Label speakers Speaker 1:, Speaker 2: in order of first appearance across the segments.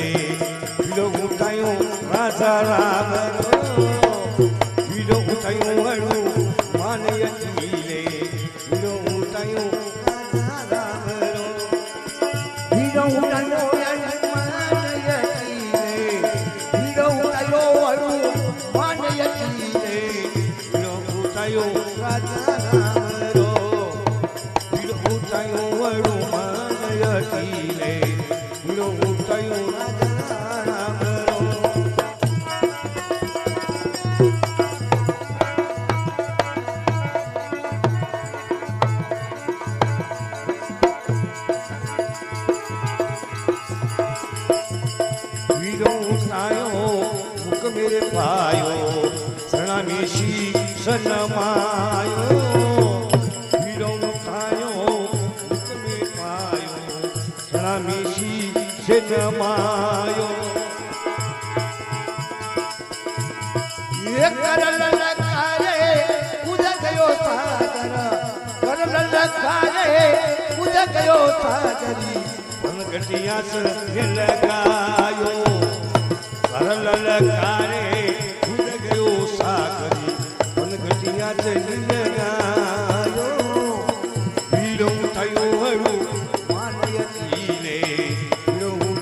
Speaker 1: લે. ભીડો ઉઠાયો રાજા રામ
Speaker 2: ભીડો ઉઠાયો વળું
Speaker 1: માને અચી લે. ભીડો ઉઠાયો રાજા રામ ભીડો ઉઠાયો
Speaker 2: નો कयूं
Speaker 1: مایو یہ सागरी کرے مجھے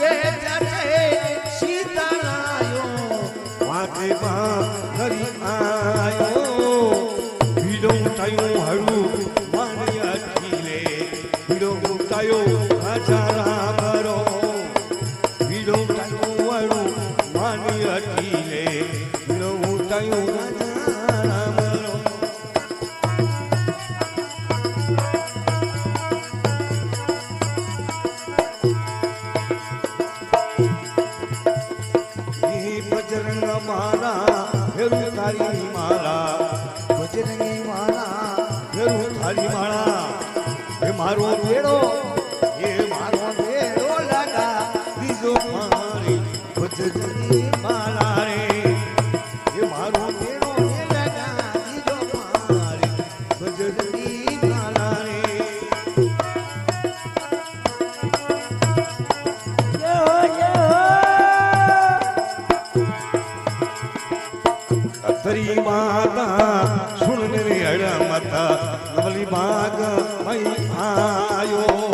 Speaker 1: રે જરે સીતારાયો વાંકે માં હરું. વેરું
Speaker 2: તારી
Speaker 1: માળા બજરંગી
Speaker 2: માળા
Speaker 1: વેરું તારી માળા. એ મારો બેડો આયો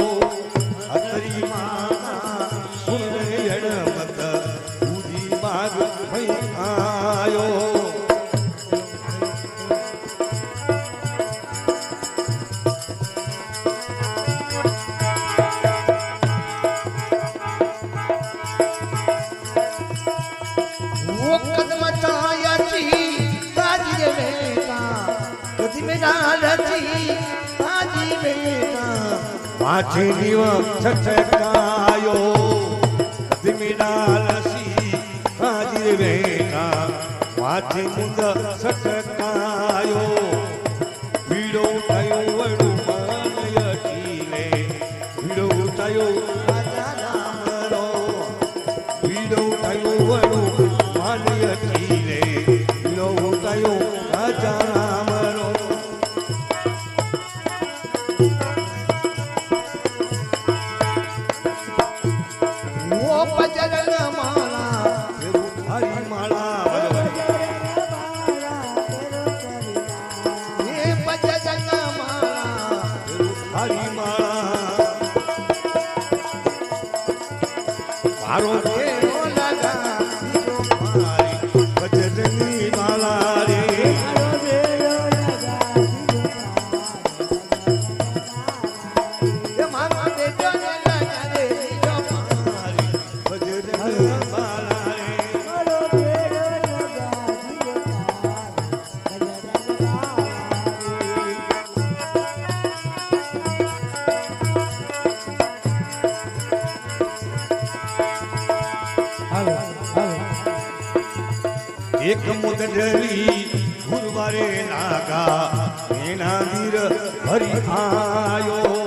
Speaker 1: માથે દીવ છટકાયો ધીમીડા લસી હાજીર બેઠા માથે મુંદ છટકાયો મારો
Speaker 2: કેરો લગા
Speaker 1: મારી બજરંગી માળા રે
Speaker 2: મારો બેટો ને લગા રે બીજો
Speaker 1: મારી. બજરંગી માળા રે એક મુદડરી ગુરુવારે નાગા એના વીર હરી આયો.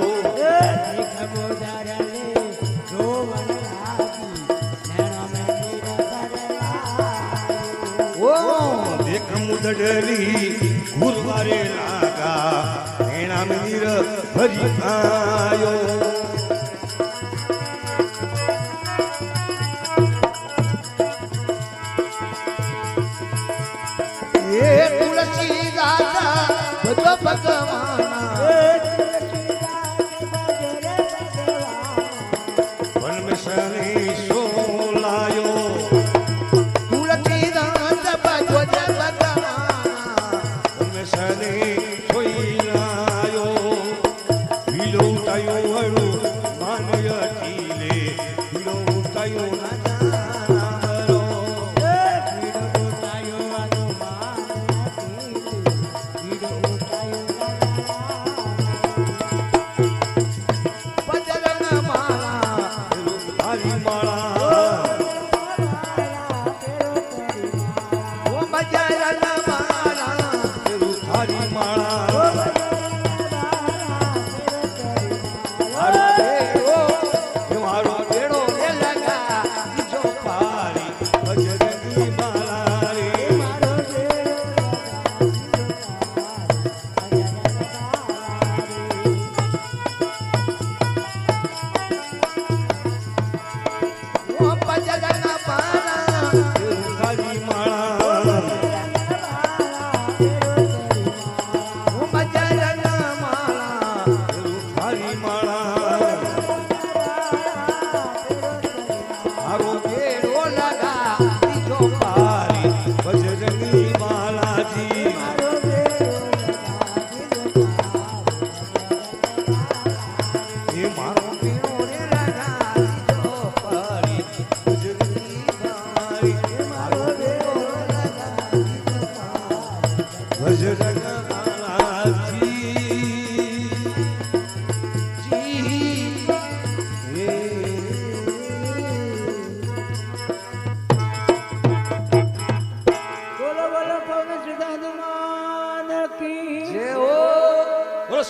Speaker 1: એક મુદડરી ગુરુવારે નાગા એના વીર હરી આયો.
Speaker 3: પવન સિદ્ધાંત માન કી
Speaker 2: જે હો
Speaker 1: બોલો